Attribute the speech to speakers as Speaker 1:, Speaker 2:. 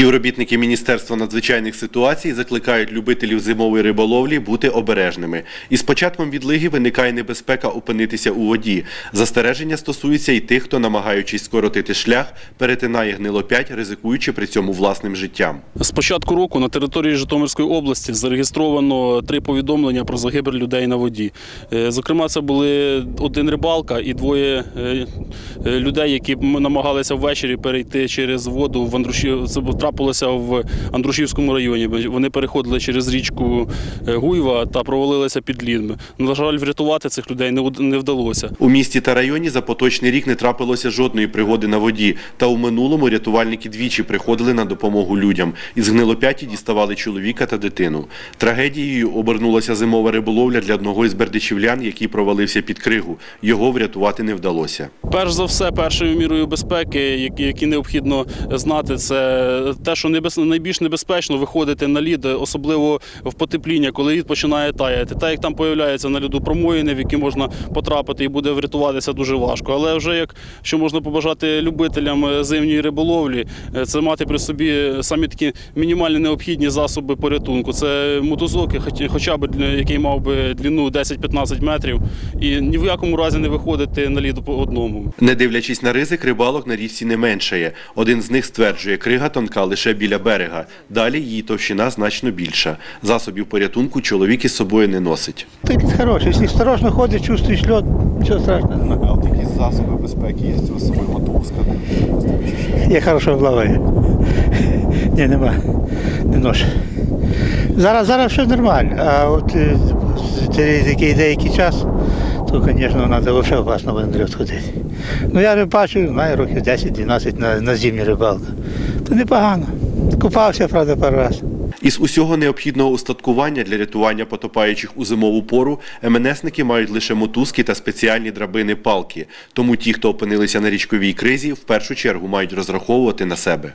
Speaker 1: Співробітники Міністерства надзвичайних ситуацій закликають любителів зимової риболовлі бути обережними. Із початком відлиги виникає небезпека опинитися у воді. Застереження стосується і тих, хто, намагаючись скоротити шлях, перетинає гнилопять, ризикуючи при цьому власним життям.
Speaker 2: З початку року на території Житомирської області зареєстровано три повідомлення про загибель людей на воді. Е, Зокрема, це були один рибалка і двоє е, е, людей, які намагалися ввечері перейти через воду в Андрушів. Трапилося в Андрушівському районі. Вони переходили через річку е, Гуйва та провалилися під лід. На жаль, врятувати цих людей не вдалося.
Speaker 1: У місті та районі за поточний рік не трапилося жодної пригоди на воді. Та у минулому рятувальники двічі приходили на допомогу людям. Із гнилопяті діставали чоловіка та дитину. Трагедією обернулася зимова риболовля для одного із бердичівлян, який провалився під кригу. Його врятувати не вдалося.
Speaker 2: Перш за все, першою мірою безпеки, які необхідно знати, це те, що найбільш небезпечно виходити на лід, особливо в потепління, коли лід починає таяти. Так як там появляються на льоду промоїни, в які можна потрапити і буде врятуватися дуже важко. Але вже як що можна побажати любителям е, зимньої риболовлі, е, це мати при собі самі такі мінімальні необхідні засоби порятунку. Це мотузок, хоча б який мав би длину 10-15 метрів, і ні в якому разі не виходити на лід по одному.
Speaker 1: Не дивлячись на ризик, рибалок на річці не меншає. Один з них стверджує, крига тонка лише біля берега. Далі її товщина значно більша. Засобів порятунку чоловік із собою не носить.
Speaker 3: Ты лед хороший. Если осторожно ходишь, чувствуешь лед, ничего страшного.
Speaker 4: А от якісь засоби безпеки є з собою мотузка.
Speaker 3: Я хорошо плаваю. Ні, нема. Не ношу. Зараз, зараз все нормально. А от через який деякий час, то, звісно, треба взагалі опасно буде на льот ходити. Ну я рибачу, знаю, років 10-12 на, на зимній рибалку. Непогано. Купався, правда, пару раз.
Speaker 1: Із усього необхідного устаткування для рятування потопаючих у зимову пору МНСники мають лише мотузки та спеціальні драбини палки. Тому ті, хто опинилися на річковій кризі, в першу чергу мають розраховувати на себе.